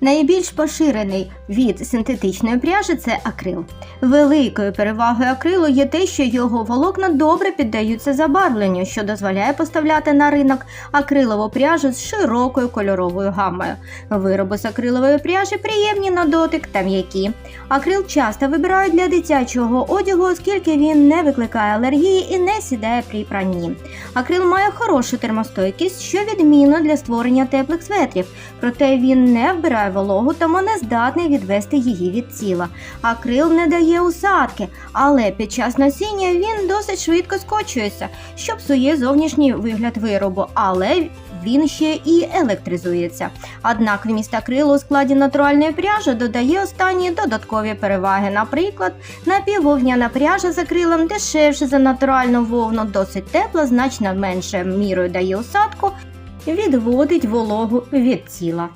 Найбільш поширений від синтетичної пряжі це акрил. Великою перевагою акрилу є те, що його волокна добре піддаються забарвленню, що дозволяє поставляти на ринок акрилову пряжу з широкою кольоровою гаммою. Вироби з акрилової пряжі приємні на дотик та м'які. Акрил часто вибирають для дитячого одягу, оскільки він не викликає алергії і не сідає при пранні. Акрил має хорошу термостойкість, що відмінно для створення теплих светрів, проте він не вбирає вологу, тому не здатний відвести її від тіла. Акрил не дає усадки, але під час носіння він досить швидко скочується, що псує зовнішній вигляд виробу, але він ще і електризується. Однак вміст акрилу у складі натуральної пряжі додає останні додаткові переваги. Наприклад, напіввовняна пряжа з акрилом дешевше за натуральну вовну, досить тепла, значно менше мірою дає усадку, відводить вологу від тіла.